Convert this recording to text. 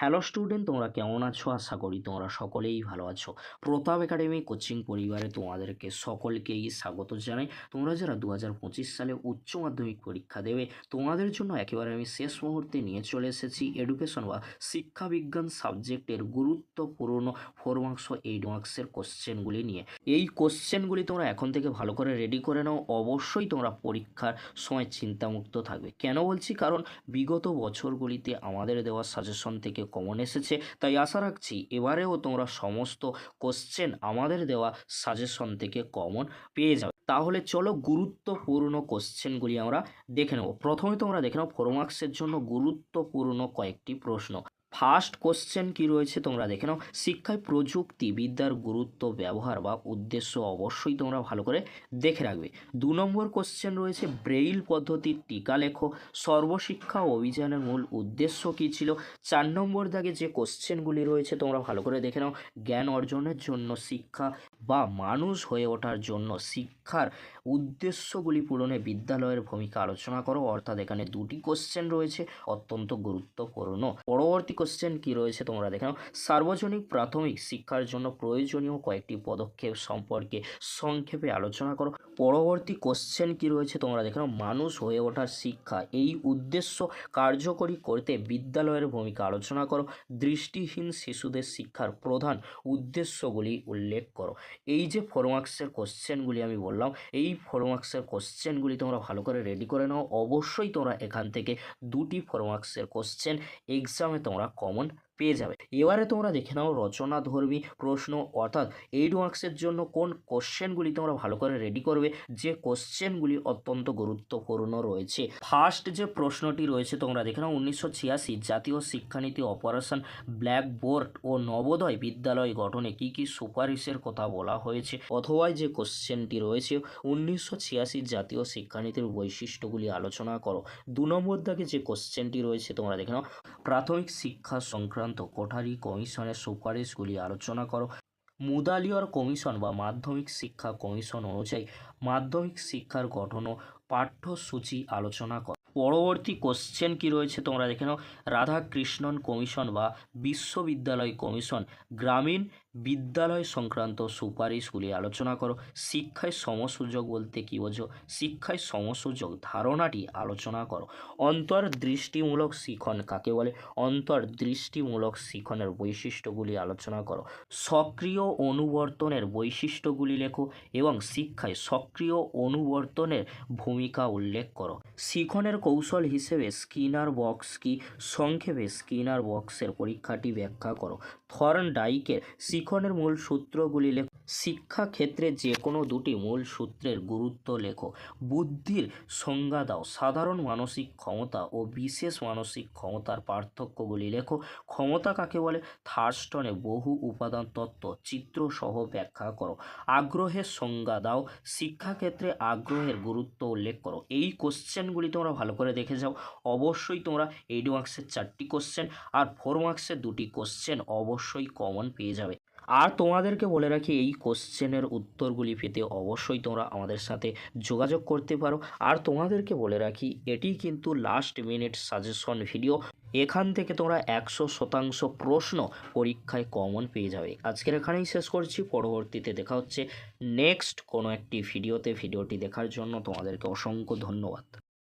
Hello student তোমরা কেমন আছো? আশা করি তোমরা সকলেই ভালো আছো। প্রতাপ একাডেমি কোচিং পরিবারে তোমাদেরকে সকলকেই স্বাগত জানাই। তোমরা যারা দু হাজার পঁচিশ সালে উচ্চ মাধ্যমিক পরীক্ষা দেবে, তোমাদের জন্য একেবারে আমি শেষ মুহূর্তে নিয়ে চলে এসেছি এডুকেশন বা শিক্ষা বিজ্ঞান সাবজেক্টের গুরুত্বপূর্ণ ফোর মার্কস ও এইট মার্কসের কোশ্চেনগুলি নিয়ে। এই কোশ্চেনগুলি তোমরা এখন থেকে ভালো করে রেডি করে নাও। অবশ্যই তোমরা পরীক্ষার সময় চিন্তামুক্ত থাকবে। কেন বলছি? কারণ বিগত বছরগুলিতে আমাদের দেওয়া সাজেশন থেকে কমন এসেছে। তাই আশা রাখছি এবারেও তোমরা সমস্ত কোশ্চেন আমাদের দেওয়া সাজেশন থেকে কমন পেয়ে যাবে। তাহলে চলো গুরুত্বপূর্ণ কোশ্চেনগুলি আমরা দেখে নেব। প্রথমে তোমরা দেখে নাও ফোর মার্কসের জন্য গুরুত্বপূর্ণ কয়েকটি প্রশ্ন। ফার্স্ট কোশ্চেন কি রয়েছে তোমরা দেখে নাও। শিক্ষায় প্রযুক্তি বিদ্যার গুরুত্ব, ব্যবহার বা উদ্দেশ্য অবশ্যই তোমরা ভালো করে দেখে রাখবে। দু নম্বর কোশ্চেন রয়েছে ব্রেইল পদ্ধতির টিকা লেখো। সর্বশিক্ষা অভিযানের মূল উদ্দেশ্য কী ছিল? চার নম্বর দাগে যে কোশ্চেনগুলি রয়েছে তোমরা ভালো করে দেখে নাও। জ্ঞান অর্জনের জন্য শিক্ষা বা মানুষ হয়ে ওঠার জন্য শিক্ষার উদ্দেশ্যগুলি পূরণে বিদ্যালয়ের ভূমিকা আলোচনা করো। অর্থাৎ এখানে দুটি কোশ্চেন রয়েছে, অত্যন্ত গুরুত্বপূর্ণ। পরবর্তী কোশ্চেন কি রয়েছে তোমরা দেখে নাও। সার্বজনীন প্রাথমিক শিক্ষার জন্য প্রয়োজনীয় কয়েকটি পদক্ষেপ সম্পর্কে সংক্ষেপে আলোচনা করো। পরবর্তী কোশ্চেন কি রয়েছে তোমরা দেখে নাও। মানুষ হয়ে ওঠার শিক্ষা, এই উদ্দেশ্য কার্যকরী করতে বিদ্যালয়ের ভূমিকা আলোচনা করো। দৃষ্টিহীন শিশুদের শিক্ষার প্রধান উদ্দেশ্যগুলি উল্লেখ করো। এই যে ফোর মার্কসের কোশ্চেনগুলি আমি বললাম, এই ফোর মার্কসের কোশ্চেনগুলি তোমরা ভালো করে রেডি করে নাও। অবশ্যই তোমরা এখান থেকে দুটি ফোর মার্কসের কোশ্চেন এক্সামে তোমরা কমন পেয়ে যাবে। এবারে তোমরা দেখে নাও রচনা রচনাধর্মী প্রশ্ন, অর্থাৎ এইট মার্কসের জন্য কোন কোশ্চেনগুলি তোমরা ভালো করে রেডি করবে? যে কোশ্চেনগুলি অত্যন্ত গুরুত্বপূর্ণ রয়েছে। ফার্স্ট যে প্রশ্নটি রয়েছে তোমরা দেখে নাও, উনিশশো ছিয়াশি জাতীয় শিক্ষানীতি অপারেশন ব্ল্যাকবোর্ড ও নবোদয় বিদ্যালয় গঠনে কি কি সুপারিশের কথা বলা হয়েছে? অথবা যে কোশ্চেনটি রয়েছে, উনিশশো ছিয়াশি জাতীয় শিক্ষানীতির বৈশিষ্ট্যগুলি আলোচনা করো। দু নম্বর দাগে যে কোশ্চেনটি রয়েছে তোমরা দেখে নাও, প্রাথমিক শিক্ষা সংক্রান্ত কোঠারি কমিশনের সুপারিশগুলি আলোচনা করো। মুদালিয়র কমিশন বা মাধ্যমিক শিক্ষা কমিশন অনুযায়ী মাধ্যমিক শিক্ষার গঠন ও পাঠ্যসূচি আলোচনা করো। পরবর্তী কোশ্চেন কি রয়েছে তোমরা দেখে নাও। রাধাকৃষ্ণন কমিশন বা বিশ্ববিদ্যালয় কমিশন, গ্রামীণ বিদ্যালয় সংক্রান্ত সুপারিশগুলি আলোচনা করো। শিক্ষায় সমসুযোগ বলতে কী বোঝো? শিক্ষায় সমসুযোগ ধারণাটি আলোচনা করো। অন্তর্দৃষ্টিমূলক শিখন কাকে বলে? অন্তর্দৃষ্টিমূলক শিখনের বৈশিষ্ট্যগুলি আলোচনা করো। সক্রিয় অনুবর্তনের বৈশিষ্ট্যগুলি লেখো এবং শিক্ষায় সক্রিয় অনুবর্তনের ভূমিকা উল্লেখ করো। শিখনের কৌশল হিসেবে স্কিনার বক্স কি? সংক্ষেপে স্কিনার বক্সের পরীক্ষাটি ব্যাখ্যা করো। থর্ন ডাইকের শিখনের মূল সূত্রগুলি লেখো। শিক্ষাক্ষেত্রে যে কোনো দুটি মূল সূত্রের গুরুত্ব লেখো। বুদ্ধির সংজ্ঞা দাও। সাধারণ মানসিক ক্ষমতা ও বিশেষ মানসিক ক্ষমতার পার্থক্যগুলি লেখো। ক্ষমতা কাকে বলে? থার্স্টনে বহু উপাদান তত্ত্ব চিত্রসহ ব্যাখ্যা করো। আগ্রহের সংজ্ঞা দাও। শিক্ষাক্ষেত্রে আগ্রহের গুরুত্ব উল্লেখ করো। এই কোশ্চেনগুলি তোমরা ভালো করে দেখে যাও। অবশ্যই তোমরা এইট মার্কসের চারটি কোশ্চেন আর ফোর মার্কসের দুটি কোশ্চেন অবশ্যই কমন পেয়ে যাবে। আর তোমাদেরকে বলে রাখি, এই কোশ্চেনের উত্তরগুলি পেতে অবশ্যই তোমরা আমাদের সাথে যোগাযোগ করতে পারো। আর তোমাদেরকে বলে রাখি, এটি কিন্তু লাস্ট মিনিট সাজেশন ভিডিও এখান থেকে তোমরা একশো শতাংশ প্রশ্ন পরীক্ষায় কমন পেয়ে যাবে। আজকের এখানেই শেষ করছি। পরবর্তীতে দেখা হচ্ছে নেক্সট কোনো একটি ভিডিওতে ভিডিওটি দেখার জন্য তোমাদেরকে অসংখ্য ধন্যবাদ।